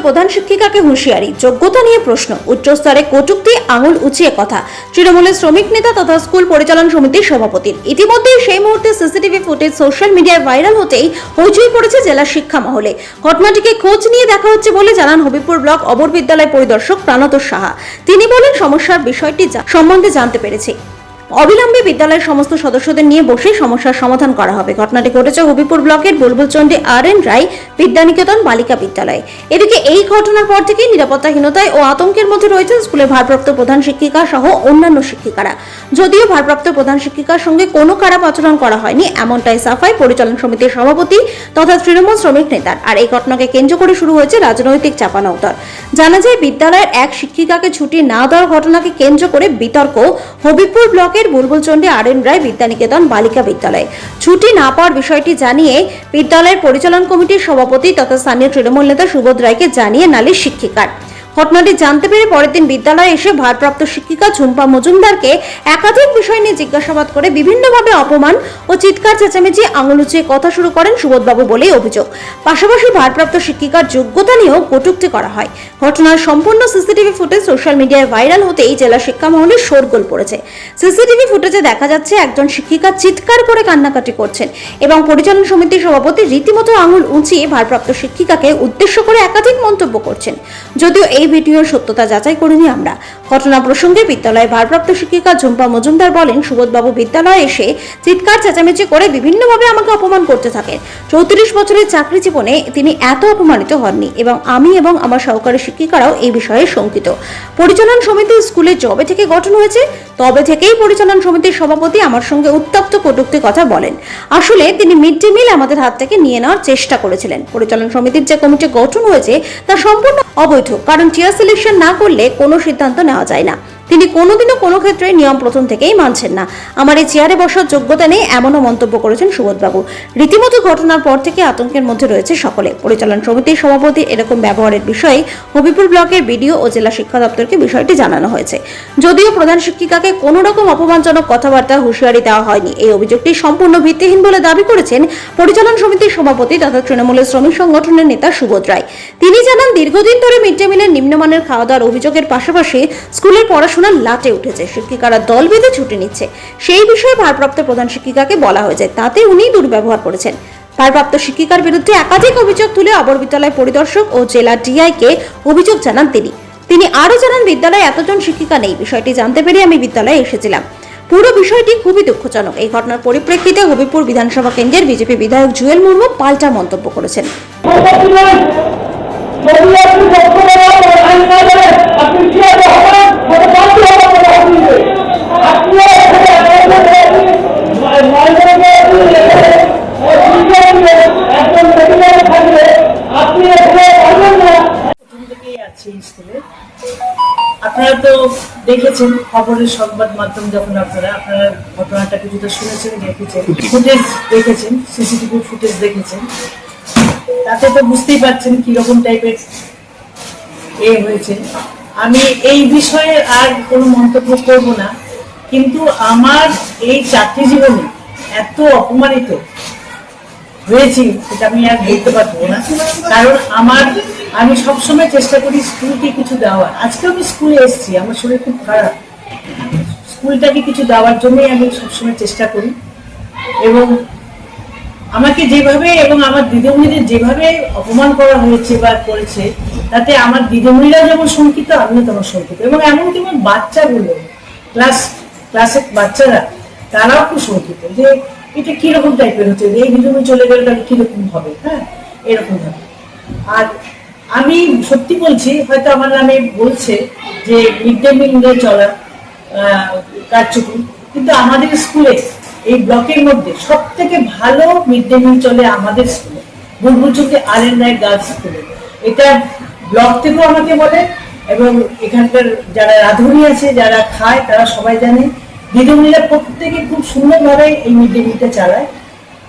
ভারপ্রাপ্ত প্রধান শিক্ষিকাকে হুঁশিয়ারি, যোগ্যতা নিয়ে প্রশ্ন, উচ্চস্তরে কটুক্তি, আঙুল উঁচিয়ে কথা। তৃণমূলের শ্রমিক নেতা তথা স্কুল পরিচালন সমিতির সভাপতির ইতিমধ্যেই সেই মুহূর্তে সিসিটিভি ফুটেজ সোশ্যাল মিডিয়ায় ভাইরাল হতেই হইচই পড়েছে জেলা শিক্ষা মহলে ঘটনাটিকে খোঁজ নিয়ে দেখা হচ্ছে বলে জানান হবিপুর ব্লক অবর বিদ্যালয় পরিদর্শক প্রাণতোষ সাহা। তিনি বলেন, সমস্যার বিষয়টি সম্বন্ধে জানতে পেরেছি। অবিলম্বে বিদ্যালয়ের সমস্ত সদস্যদের নিয়ে বসে সমস্যার সমাধান করা হবে। ঘটনাটি ঘটেছে হবিপুর ব্লকের বুলবুলচন্ডী আর এন রায় বিদ্যানিকেতন বালিকা বিদ্যালয়ে। এদিকে এই ঘটনার পর থেকেই নিরাপত্তাহীনতায় ও আতঙ্কের মধ্যে রয়েছে স্কুলের ভারপ্রাপ্ত প্রধান শিক্ষিকা সহ অন্যান্য শিক্ষিকারা। যদিও ভারপ্রাপ্ত প্রধান শিক্ষিকার সঙ্গে কোনো খারাপ আচরণ করা হয়নি, এমনটাই সাফাই পরিচালন সমিতির সভাপতি তথা তৃণমূল শ্রমিক নেতার। আর এই ঘটনাকে কেন্দ্র করে শুরু হয়েছে রাজনৈতিক চাপানউতর। জানা যায় বিদ্যালয়ের এক শিক্ষিকাকে ছুটি না দেওয়ার ঘটনাকে কেন্দ্র করে বিতর্ক। হবিপুর ব্লকের বুলবুলচন্ডী আর এন রায় বিদ্যানিকেতন বালিকা বিদ্যালয়। ছুটি না পাওয়ার বিষয়টি জানিয়ে বিদ্যালয়ের পরিচালন কমিটির সভাপতি তথা স্থানীয় তৃণমূল নেতা সুবোধ রায়কে জানিয়ে নালিশ শিক্ষিকার। ঘটনাটি জানতে পেরে পরের দিন বিদ্যালয়ে এসে ভারপ্রাপ্ত শিক্ষিকা ঝুম্পা মজুমদারকে একাধিক বিষয় নিয়ে জিজ্ঞাসাবাদ করে বিভিন্নভাবে অপমান ও চিৎকার চেঁচামেচি আঙুল উঁচিয়ে কথা শুরু করেন সুবোধবাবু বলেই অভিযোগ। পাশাপাশি ভারপ্রাপ্ত শিক্ষিকার যোগ্যতা নিয়েও কটূক্তি করা হয়। ঘটনার সম্পূর্ণ সিসিটিভি ফুটেজ সোশ্যাল মিডিয়ায় ভাইরাল হতেই জেলা শিক্ষা মহলে শোরগোল পড়েছে। সিসিটিভি ফুটেজে দেখা যাচ্ছে, একজন শিক্ষিকা চিৎকার করে কান্নাকাটি করছেন এবং পরিচালন সমিতির সভাপতি রীতিমতো আঙুল উঁচিয়ে ভারপ্রাপ্ত শিক্ষিকাকে উদ্দেশ্য করে একাধিক মন্তব্য করছেন। যদিও এই ভিডিওর সত্যতা যাচাই করিনি আমরা। ঘটনা প্রসঙ্গে বিদ্যালয়ের ভারপ্রাপ্ত শিক্ষিকা ঝুম্পা মজুমদার বলেন, সুবোধবাবু বিদ্যালয়ে এসে চিৎকার, চেঁচামেচি করে বিভিন্নভাবে আমাকে অপমান করতে থাকেন। চৌত্রিশ বছরের চাকরি জীবনে তিনি এত অপমানিত হননি এবং আমি এবং আমার সহকারী শিক্ষিকারাও এই বিষয়ে শঙ্কিত। পরিচালন সমিতি স্কুলে জবে থেকে গঠন হয়েছে, তবে থেকেই পরিচালন সমিতির সভাপতি আমার সঙ্গে উত্তপ্ত কটূক্তি কথা বলেন। আসলে তিনি মিড ডে মিল আমাদের হাত থেকে নিয়ে নেওয়ার চেষ্টা করেছিলেন। পরিচালন সমিতির যে কমিটি গঠন হয়েছে, তা সম্পূর্ণ অবৈধ, কারণ চেয়ার সিলেকশন না করলে কোনো সিদ্ধান্ত নেওয়া যায় না। তিনি কোনোদিনও কোনো ক্ষেত্রে নিয়ম প্রথম থেকেই মানছেন না। আমার এই চেয়ারে বসার যোগ্যতা নেই, এমনও মন্তব্য করেছেন সুবোধবাবু। রীতিমতো ঘটনার পর থেকে আতঙ্কের মধ্যে রয়েছে সকলে। পরিচালন সমিতির সভাপতি এরকম ব্যবহারের বিষয়ে হবিপুর ব্লকের বিডিও ও জেলা শিক্ষা দপ্তরকে বিষয়টি জানানো হয়েছে। যদিও প্রধান শিক্ষিকাকে কোনো রকম অপমানজনক কথাবার্তা হুঁশিয়ারি দেওয়া হয়নি। এই অভিযোগটি সম্পূর্ণ ভিত্তিহীন বলে দাবি করেছেন পরিচালন সমিতির সভাপতি তথা তৃণমূলের শ্রমিক সংগঠনের নেতা সুবোধ রায়। তিনি জানান, দীর্ঘদিন ধরে মিড ডে মিলের নিম্নমানের খাওয়া দাওয়ার অভিযোগের পাশাপাশি স্কুলের পড়াশোনা লাটে উঠেছে শিক্ষিকারা দল বেঁধে ছুটি নিচ্ছে সেই বিষয়ে ভারপ্রাপ্ত প্রধান শিক্ষিকাকে বলা হয়েছে তাতে উনি দুর্ব্যবহার করেছেন ভারপ্রাপ্ত শিক্ষিকার বিরুদ্ধে একাধিক অভিযোগ তুলে অবর বিদ্যালয় পরিদর্শক ও জেলা ডিআইকে অভিযোগ জানান তিনি তিনি আরও জানান বিদ্যালয়ে এতজন শিক্ষিকা নেই বিষয়টি জানতে পেরে আমি বিদ্যালয়ে এসেছিলাম পুরো বিষয়টি খুবই দুঃখজনক এই ঘটনার পরিপ্রেক্ষিতে হবিপুর বিধানসভা কেন্দ্রের বিজেপি বিধায়ক জুয়েল মুর্মু পাল্টা মন্তব্য করেছেন আপনি আপনারা তো দেখেছেন খবরের সংবাদ মাধ্যম যখন আপনারা আপনারা ঘটনাটা কিছুটা শুনেছেন, দেখেছেন ফুটেজ দেখেছেন সিসিটিভি ফুটেজ দেখেছেন। তাতে তো বুঝতেই পারছেন কীরকম টাইপের এ হয়েছে। আমি এই বিষয়ে আর কোনো মন্তব্য করব না। কিন্তু আমার এই চাকরি জীবনে এত অপমানিত হয়েছি সেটা আমি আর বলতে পারব না। কারণ আমার, আমি সবসময় চেষ্টা করি স্কুলকে কিছু দেওয়ার। আজকে আমি স্কুলে এসেছি, আমার শরীর খুব খারাপ। স্কুলটাকে কিছু দেওয়ার জন্যই আমি সবসময় চেষ্টা করি। এবং আমাকে যেভাবে এবং আমার দিদিমণিদের যেভাবে অপমান করা হয়েছে বা করেছে, তাতে আমার দিদিমণিরা যেমন শঙ্কিত, আমিও তেমন শঙ্কিত। এবং এমনকি আমার বাচ্চাগুলো, ক্লাস ক্লাসের বাচ্চারা, তারাও খুব শঙ্কিত যে এটা কীরকম টাইপের হচ্ছে? যে এই দিদিমণি চলে গেলে তাহলে কীরকম হবে? হ্যাঁ এরকম হবে। আর আমি সত্যি বলছি, হয়তো আমার নামে বলছে যে মিড ডে মিল নিয়ে চলা কারচুপি, কিন্তু আমাদের স্কুলে এই ব্লকের মধ্যে সব থেকে ভালো মিড ডে মিল চলে আমাদের স্কুলে বুলবুলচুকে আর এন রায় গার্লস স্কুলে। এটা ব্লক থেকেও আমাকে বলে এবং এখানকার যারা রাঁধুনি আছে, যারা খায়, তারা সবাই জানে দিদিমণিরা প্রত্যেকে খুব সুন্দরভাবে এই মিড ডে মিলটা চালায়।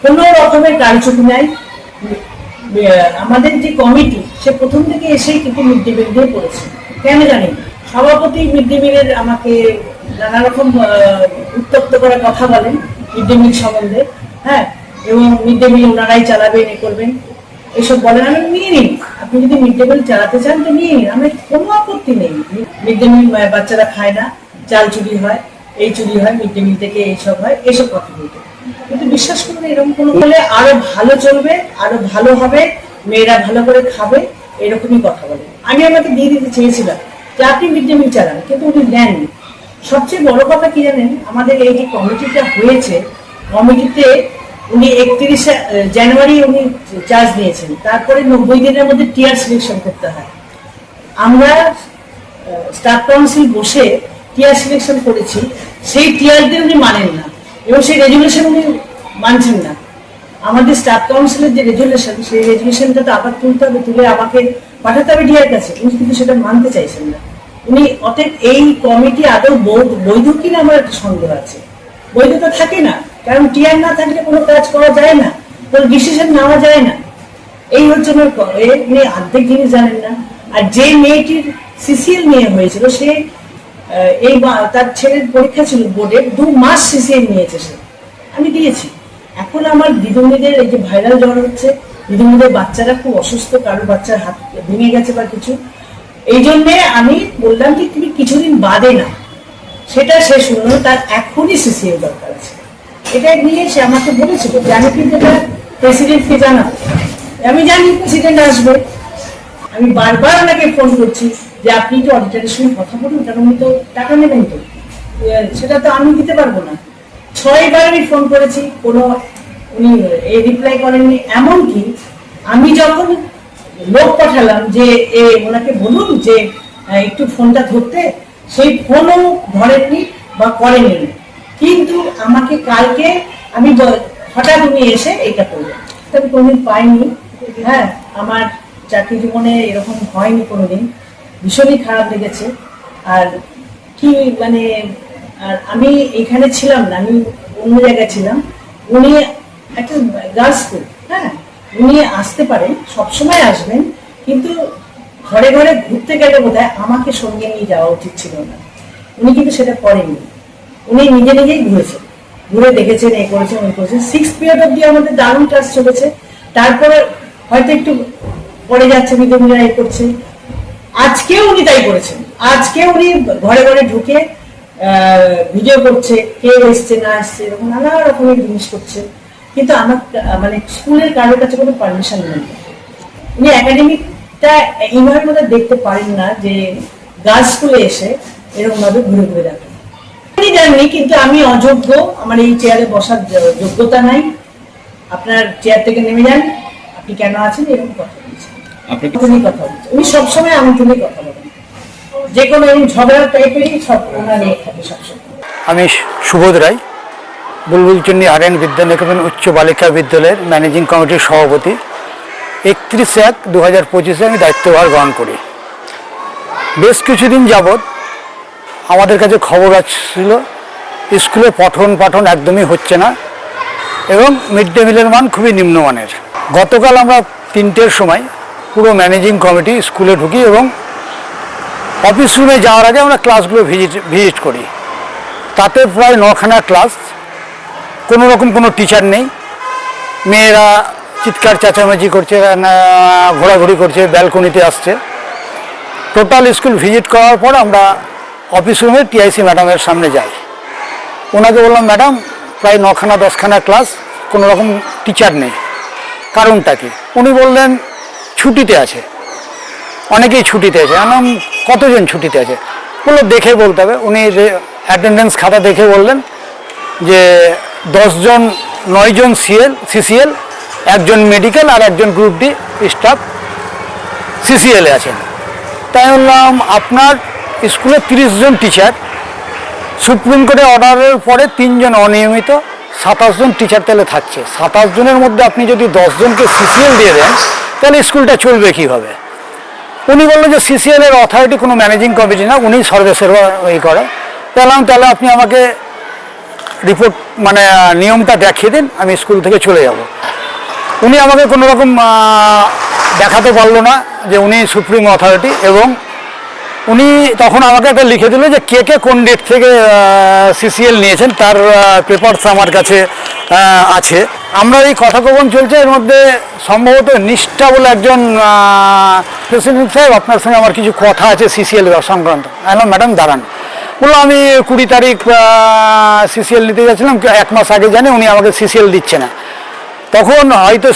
কোনো রকমের কারচুপি নাই। আমাদের যে কমিটি, সে প্রথম থেকে এসেই কিন্তু মিড ডে মিল দিয়ে পড়েছে কেন জানি? সভাপতি মিড ডে মিলের আমাকে নানা রকম উত্তপ্ত করার কথা বলেন মিড ডে মিল সম্বন্ধে। হ্যাঁ এবং মিড ডে মিল ওনারাই চালাবেন, এ করবেন। এসব বলেন আমি নিয়ে নিন আপনি যদি মিড ডে মিল চালাতে চান, তো নিয়ে নিন। আমার কোনো আপত্তি নেই। মিড ডে মিল বাচ্চারা খায় না। চাল চুরি হয়, এই চুরি হয়, মিড ডে মিল থেকে এইসব হয়, এসব কথা বলতে। কিন্তু বিশ্বাস করুন, এরকম কোনো বলে আরও ভালো চলবে, আরও ভালো হবে, মেয়েরা ভালো করে খাবে, এরকমই কথা বলে। আমি আমাকে দিয়ে দিতে চেয়েছিলাম যে আপনি মিড ডে মিল চালান, কিন্তু উনি দেননি। সবচেয়ে বড় কথা কি জানেন? আমাদের এই যে কমিটিটা হয়েছে, কমিটিতে উনি একত্রিশে জানুয়ারি উনি চার্জ নিয়েছেন। তারপরে নব্বই দিনের মধ্যে টিয়ার সিলেকশন করতে হয়। আমরা স্টাফ কাউন্সিল বসে টিয়ার সিলেকশন করেছি। সেই টিয়ারদের উনি মানেন না এবং সেই রেজুলেশন উনি মানছেন না। আমাদের স্টাফ কাউন্সিলের যে রেজুলেশন, সেই রেজুলেশনটা তো আবার তুলতে হবে, তুলে আমাকে পাঠাতে হবে ডিআর কাছে। উনি কিন্তু সেটা মানতে চাইছেন না। উনি অতএব এই কমিটি আদৌ বৈধ কিনা আমার একটা সন্দেহ আছে। বৈধতা থাকে না। কারণ টিআর না থাকলে কোনো কাজ করা যায় না, কোনো ডিসিশন নেওয়া যায় না। এই হচ্ছে উনি অর্ধেক জিনিস জানেন না। আর যে মেয়েটির সিসিএল নিয়ে হয়েছিল সে এই তার ছেলের পরীক্ষা ছিল বোর্ডে, দু মাস সিসিএল নিয়েছে সে। আমি দিয়েছি। এখন আমার দিদিমণিদের এই যে ভাইরাল জ্বর হচ্ছে, দিদিমণিদের বাচ্চারা খুব অসুস্থ, কারও বাচ্চার হাত ভেঙে গেছে বা কিছু। এই জন্যে আমি বললাম কি তুমি কিছুদিন বাদে না সেটা সে শুনলো, তার এখনই সিসিএল দরকার আছে। এটা নিয়ে সে আমাকে বলেছিল যে আমি কিন্তু এটা প্রেসিডেন্টকে জানাব আমি জানি প্রেসিডেন্ট আসবে। আমি বারবার ওনাকে ফোন করছি যে, আপনি তো অডিটারের সঙ্গে কথা বলুন কারণ উনি তো টাকা নেবেন তো? সেটা তো আমি দিতে পারব না। ছয়বার আমি ফোন করেছি, কোনো উনি এই রিপ্লাই করেননি। এমনকি আমি যখন লোক পাঠালাম যে, এ, ওনাকে বলুন যে একটু ফোনটা ধরতে, সেই ফোনও ধরেননি বা করেননি। কিন্তু আমাকে কালকে আমি হঠাৎ উনি এসে এটা করলেন। আমি কোনোদিন পাইনি। হ্যাঁ আমার চাকরি জীবনে এরকম হয়নি কোনোদিন। ভীষণই খারাপ লেগেছে। আর কি মানে আর আমি এখানে ছিলাম না, আমি অন্য জায়গায় ছিলাম। উনি একটা গার্লস স্কুল হ্যাঁ উনি আসতে পারেন, সবসময় আসবেন, কিন্তু ঘরে ঘরে ঘুরতে গেলে বোধহয় আমাকে সঙ্গে নিয়ে যাওয়া উচিত ছিল না। উনি কিন্তু সেটা করেননি। উনি নিজে নিজেই ঘুরেছেন। ঘুরে দেখেছেন, এ করেছেন ওই করেছেন। সিক্স পিরিয়ড অব্দি আমাদের দারুণ ক্লাস চলেছে। তারপরে হয়তো একটু পরে যাচ্ছে বিদ্যুৎ এ করছে। আজকেও উনি তাই করেছেন। আজকে উনি ঘরে ঘরে ঢুকে ভিডিও করছে, কে এসছে, না এসছে, এরকম নানা রকমের জিনিস করছে। কিন্তু আমার মানে স্কুলের কারোর কাছে কোনো পারমিশন নেই। উনি একাডেমিকটা এইভাবে মধ্যে দেখতে পারেন না যে গার্লস স্কুলে এসে এরকম ভাবে ঘুরে ঘুরে দেখেন আপনি জাননি কিন্তু আমি অযোগ্য। আমার এই চেয়ারে বসার যোগ্যতা নাই। আপনার চেয়ার থেকে নেমে যান। আপনি কেন আছেন? এরকম কথা বলছেন আপনাকে উনি কথা বলছেন উনি সবসময় জন্যই কথা বলেন। যে কোনো এরকম ঝগড়ার টাইপেরই সব ওনার ইয়ে থাকে সবসময়। আমি সুবোধ রায় বুলবুলচন্ডী আর্যান বিদ্যানিকেতন উচ্চ বালিকা বিদ্যালয়ের ম্যানেজিং কমিটির সভাপতি। একত্রিশ এক দু হাজার পঁচিশে আমি দায়িত্বভার গ্রহণ করি। বেশ কিছুদিন যাবৎ আমাদের কাছে খবর আসছিল স্কুলে পঠন পাঠন একদমই হচ্ছে না। এবং মিড ডে মিলের মান খুবই নিম্নমানের। গতকাল আমরা তিনটের সময় পুরো ম্যানেজিং কমিটি স্কুলে ঢুকি এবং অফিস রুমে যাওয়ার আগে আমরা ক্লাসগুলো ভিজিট ভিজিট করি। তাতে প্রায় নখানা ক্লাস কোনো রকম কোনো টিচার নেই। মেয়েরা চিৎকার, চেঁচামেচি করছে ঘোরাঘুরি করছে ব্যালকনিতে আসছে। টোটাল স্কুল ভিজিট করার পর আমরা অফিস রুমে টিআইসি ম্যাডামের সামনে যাই। ওনাকে বললাম, ম্যাডাম, প্রায় নখানা, দশখানা ক্লাস, কোনো রকম টিচার নেই। কারণটা কি? উনি বললেন, ছুটিতে আছে। অনেকেই ছুটিতে আছে। আনাম কতজন ছুটিতে আছে? বলল, দেখে বলতে হবে। উনি অ্যাটেন্ডেন্স খাতা দেখে বললেন যে, দশজন, নয়জন সিএল, সিসিএল, একজন মেডিকেল আর একজন গ্রুপ ডি স্টাফ সিসিএলে আছেন। তাই বললাম, আপনার স্কুলে তিরিশ জন টিচার সুপ্রিম কোর্টের অর্ডারের পরে তিনজন অনিয়মিত, সাতাশ জন টিচার তাহলে থাকছে। সাতাশ জনের মধ্যে আপনি যদি দশ জনকে সিসিএল দিয়ে দেন, তাহলে স্কুলটা চলবে কীভাবে? উনি বললেন যে সিসিএল এর অথরিটি কোনো ম্যানেজিং কমিটি না, উনি সর্ভে সেবা এই করে। বললাম তাহলে আপনি আমাকে রিপোর্ট মানে নিয়মটা দেখিয়ে দিন, আমি স্কুল থেকে চলে যাব। উনি আমাকে কোনো রকম দেখাতে পারল না যে উনি সুপ্রিম অথরিটি এবং উনি তখন আমাকে একটা লিখে দিল যে কে কে কোন ডেট থেকে সিসিএল নিয়েছেন, তার পেপারস আমার কাছে আছে। আমরা এই কথোপকথন চলছে, এর মধ্যে সম্ভবত নিষ্ঠা বলে একজন প্রেসিডেন্ট সাহেব আপনার সঙ্গে আমার কিছু কথা আছে সিসিএল সংক্রান্ত। হ্যালো ম্যাডাম দাঁড়ান। বলল, আমি কুড়ি তারিখ সিসিএল নিতে যাচ্ছিলাম, এক মাস আগে জানি উনি আমাকে সিসিএল দিচ্ছে না। তখন হয়তো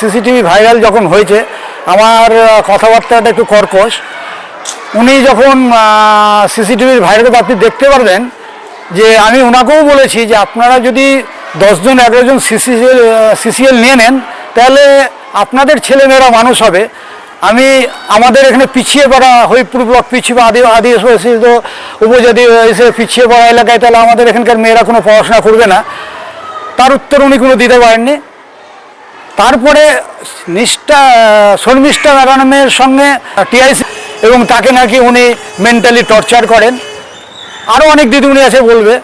সিসিটিভি ভাইরাল যখন হয়েছে, আমার কথাবার্তাটা একটু কর্কশ। উনি যখন সিসিটিভির ভাইরালে আপনি দেখতে পারবেন, যে আমি ওনাকেও বলেছি যে আপনারা যদি দশজন, এগারোজন সিসিএল সিসিএল নিয়ে নেন, তাহলে আপনাদের ছেলেমেয়েরা মানুষ হবে। আমি, আমাদের এখানে পিছিয়ে পড়া, হরিপুর ব্লক পিছিয়ে বা আদি আদিবাসী উপজাতি এসে পিছিয়ে পড়া এলাকায়, তাহলে আমাদের এখানকার মেয়েরা কোনো পড়াশোনা করবে না। তার উত্তর উনি কোনো দিতে পারেননি। তারপরে নিষ্ঠা, শর্মিষ্ঠা ম্যাডামের সঙ্গে টিআইসি এবং তাকে নাকি উনি মেন্টালি টর্চার করেন। আরও অনেক দিদিমণি আছে বলবে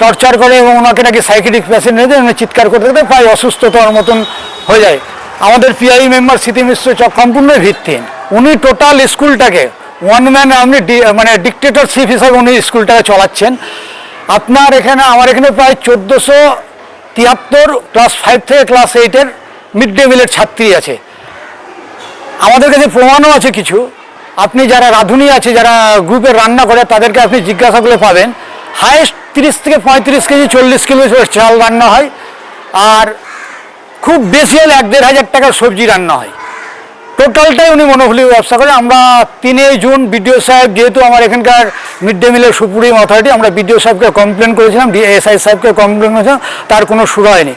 টর্চার করে এবং ওনাকে নাকি সাইকেটিক যায়, উনি চিৎকার করতে করতে প্রায় অসুস্থতার মতন হয়ে যায়। আমাদের পিআই মেম্বার স্মৃতি মিশ্র চক সম্পূর্ণ ভিত্তিহীন। উনি টোটাল স্কুলটাকে ওয়ান ম্যান আপনি মানে ডিকটেটরশিপ হিসাবে উনি স্কুলটাকে চলাচ্ছেন। আপনার এখানে আমার এখানে প্রায় চোদ্দোশো তিয়াত্তর ক্লাস ফাইভ থেকে ক্লাস এইটের মিড ডে মিলের ছাত্রী আছে। আমাদের কাছে প্রমাণও আছে কিছু। আপনি যারা রাঁধুনি আছে, যারা গ্রুপে রান্না করে, তাদেরকে আপনি জিজ্ঞাসা করলে পাবেন। হায়েস্ট তিরিশ থেকে পঁয়ত্রিশ কেজি, চল্লিশ কিলো চাল রান্না হয়। আর খুব বেশি হলে এক দেড় হাজার টাকার সবজি রান্না হয়। টোটালটাই উনি মনোফুলি ব্যবসা করে। আমরা তিনই জুন বিডিও সাহেব, যেহেতু আমার এখানকার মিড ডে মিলের সুপ্রিম অথরিটি, আমরা বিডিও সাহেবকে কমপ্লেন করেছিলাম ডিএসআই সাহেবকে কমপ্লেন করেছিলাম, তার কোনো সুরা হয়নি।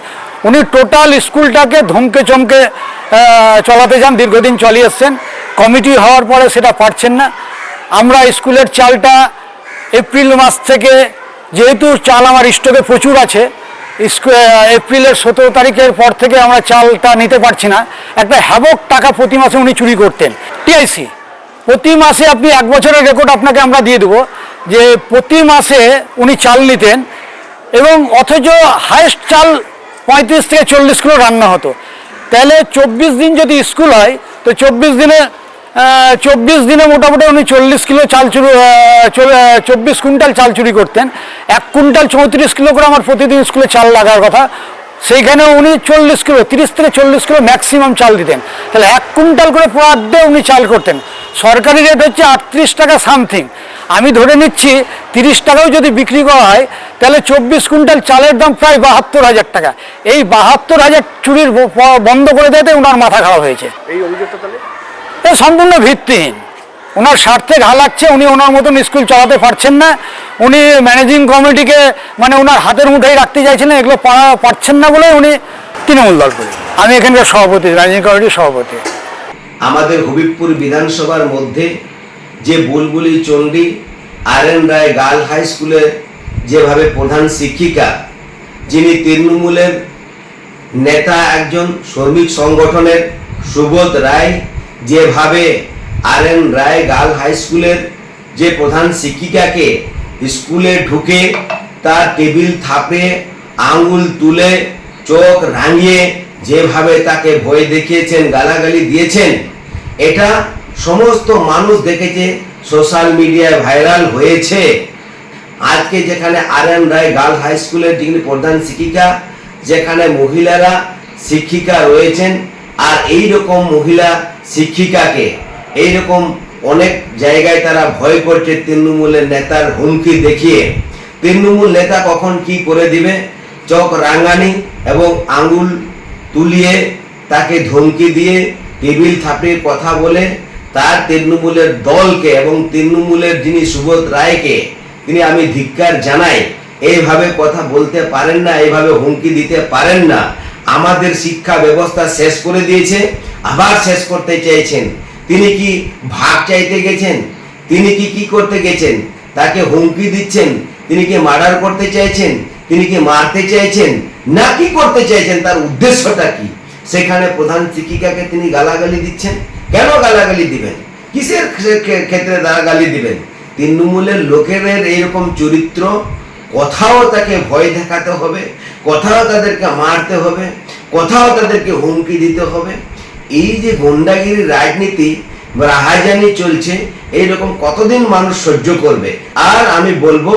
উনি টোটাল স্কুলটাকে ধমকে চমকে চলাতে যান, দীর্ঘদিন চালিয়ে এসছেন। কমিটি হওয়ার পরে সেটা পারছেন না। আমরা স্কুলের চালটা এপ্রিল মাস থেকে, যেহেতু চাল আমার স্টকে প্রচুর আছে এপ্রিলের সতেরো তারিখের পর থেকে আমরা চালটা নিতে পারছি না। একটা হ্যাবক টাকা প্রতি মাসে উনি চুরি করতেন। টিআইসি, প্রতি মাসে আপনি এক বছরের রেকর্ড আপনাকে আমরা দিয়ে দেবো যে প্রতি মাসে উনি চাল নিতেন এবং অথচ হায়েস্ট চাল পঁয়ত্রিশ থেকে চল্লিশ কিলো রান্না হতো। তাহলে চব্বিশ দিন যদি স্কুল হয়, তো চব্বিশ দিনে চব্বিশ দিনে মোটামুটি উনি চল্লিশ কিলো চাল চুরি চব্বিশ কুইন্টাল চাল চুরি করতেন। এক কুইন্টাল চৌত্রিশ কিলো করে আমার প্রতিদিন স্কুলে চাল লাগার কথা। সেইখানে উনি চল্লিশ কিলো, তিরিশ থেকে চল্লিশ কিলো ম্যাক্সিমাম চাল দিতেন। তাহলে এক কুইন্টাল করে ডে উনি চাল করতেন। সরকারি রেট হচ্ছে আটত্রিশ টাকা সামথিং আমি ধরে নিচ্ছি, তিরিশ টাকাও যদি বিক্রি করা হয়, তাহলে চব্বিশ কুইন্টাল চালের দাম প্রায় বাহাত্তর হাজার টাকা। এই বাহাত্তর হাজার চুরির বন্ধ করে দিতে ওনার মাথা খারাপ হয়েছে। এই অভিযোগটা তাহলে? সম্পূর্ণ ভিত্তিহীন। ওনার স্বার্থে ঘা লাগছে, উনি ওনার মতন স্কুল চালাতে পারছেন না। উনি ম্যানেজিং কমিটিকে মানে ওনার হাতের মুঠেই রাখতে চাইছেন এগুলো পারা- পারছেন না বলে উনি তৃণমূল দল করি আমি এখানকার সভাপতি, ম্যানেজিং কমিটির সভাপতি। আমাদের হবিবপুর বিধানসভার মধ্যে যে Bulbuli Chandi, R N Roy girl high স্কুলের যেভাবে প্রধান শিক্ষিকা, যিনি তৃণমূলের নেতা একজন শ্রমিক সংগঠনের সুবোধ রায় যেভাবে R N Roy girl high স্কুলের যে প্রধান শিক্ষিকাকে স্কুলে ঢুকে তার টেবিল থাপে আঙ্গুল তুলে, চোখ রাঙিয়ে যেভাবে তাকে ভয় দেখিয়েছেন, গালাগালি দিয়েছেন, এটা সমস্ত মানুষ দেখেছে, সোশ্যাল মিডিয়ায় ভাইরাল হয়েছে। আজকে যেখানে R N Roy girl high স্কুলের যিনি প্রধান শিক্ষিকা, যেখানে মহিলারা শিক্ষিকা রয়েছেন, আর এই রকম মহিলা শিক্ষিকাকে। এই রকম অনেক জায়গায় তারা ভয় করছে তৃণমূলের নেতার হুমকি দেখিয়ে। তৃণমূল নেতা কখন কি করে দিবে? চোখ রাঙানি এবং আঙ্গুল তুলিয়ে তাকে ধমকি দিয়ে টেবিল থাপড়িয়ে কথা বলে তার তৃণমূলের দলকে এবং তৃণমূলের যিনি সুবোধ রায়কে, তিনি আমি ধিক্কার জানাই। এইভাবে কথা বলতে পারেন না, এইভাবে হুমকি দিতে পারেন না। আমাদের শিক্ষা ব্যবস্থা শেষ করে দিয়েছে। আবার শেষ করতে চাইছেন তিনি কি ভাগ চাইতে গেছেন? তিনি কি কি করতে গেছেন? তাকে হুমকি দিচ্ছেন? তিনি কি মার্ডার করতে চাইছেন? তিনি কি মারতে চাইছেন? না কি করতে চাইছেন? তার উদ্দেশ্যটা কি? সেখানে প্রধান শিক্ষিকাকে তিনি গালাগালি দিচ্ছেন। কেন গালাগালি দিবেন? কিসের ক্ষে- ক্ষে- ক্ষেত্রে তারা গালি দিবেন? তৃণমূলের লোকের এইরকম চরিত্র, কথাও তাকে ভয় দেখাতে হবে, কথাও তাদেরকে মারতে হবে, কথাও তাদেরকে হুমকি দিতে হবে। এই যে গুন্ডাগিরি রাজনীতি রাহাজানি চলছে এইরকম কতদিন মানুষ সহ্য করবে? আর আমি বলব,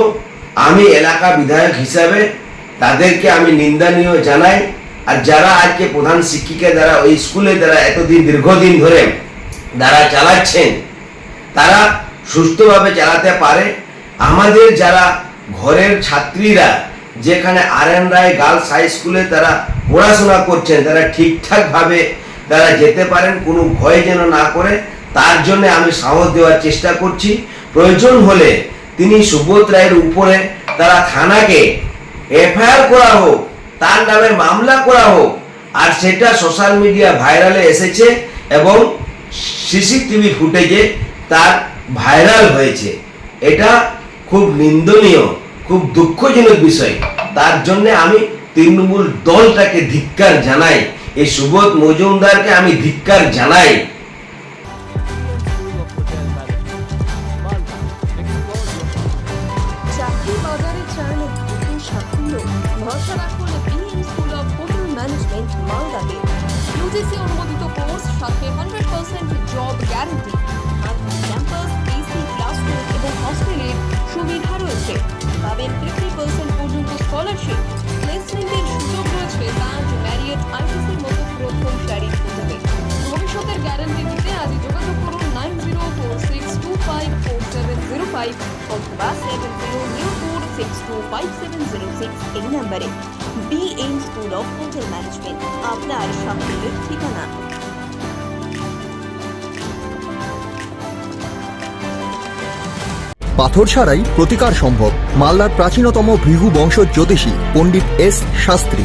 আমি এলাকা বিধায়ক হিসাবে তাদেরকে আমি নিন্দনীয় জানাই। আর যারা আজকে প্রধান শিক্ষিকা দ্বারা ওই স্কুলে দ্বারা এতদিন, দীর্ঘদিন ধরে যারা চালাচ্ছেন, তারা সুস্থভাবে চালাতে পারে। আমাদের যারা ঘরের ছাত্রীরা, যেখানে R N Roy girls high স্কুলে তারা পড়াশোনা করছেন, তারা ঠিকঠাকভাবে তারা যেতে পারেন, কোনো ভয় যেন না করে। তার জন্য আমি সাহস দেওয়ার চেষ্টা করছি। প্রয়োজন হলে তিনি সুবোধ রায়ের উপরে তারা থানাকে এফআইআর করা হোক, তার নামে মামলা করা হোক, আর সেটা সোশ্যাল মিডিয়া ভাইরালে এসেছে এবং সিসিটিভি ফুটেজে তার ভাইরাল হয়েছে। এটা খুব নিন্দনীয়, খুব দুঃখজনক বিষয়। তার জন্য আমি তৃণমূল দলটাকে ধিক্কার জানাই। এই সুবোধ মজুমদারকে আমি ধিক্কার জানাই। পাবেন ফিফটি পার্সেন্ট পর্যন্ত স্কলারশিপ প্লেসমেন্টের সুযোগ রয়েছে তাজ মতো ভবিষ্যতের গ্যারান্টি যোগাযোগ করুন nine zero four six two five four seven zero five অথবা seven zero zero four six two five seven zero six এই নাম্বারে। B M school of hotel management আপনার সাফল্যের ঠিকানা। পাথর ছাড়াই প্রতিকার সম্ভব মালদার প্রাচীনতম ভৃহু বংশ জ্যোতিষী পণ্ডিত এস শাস্ত্রী।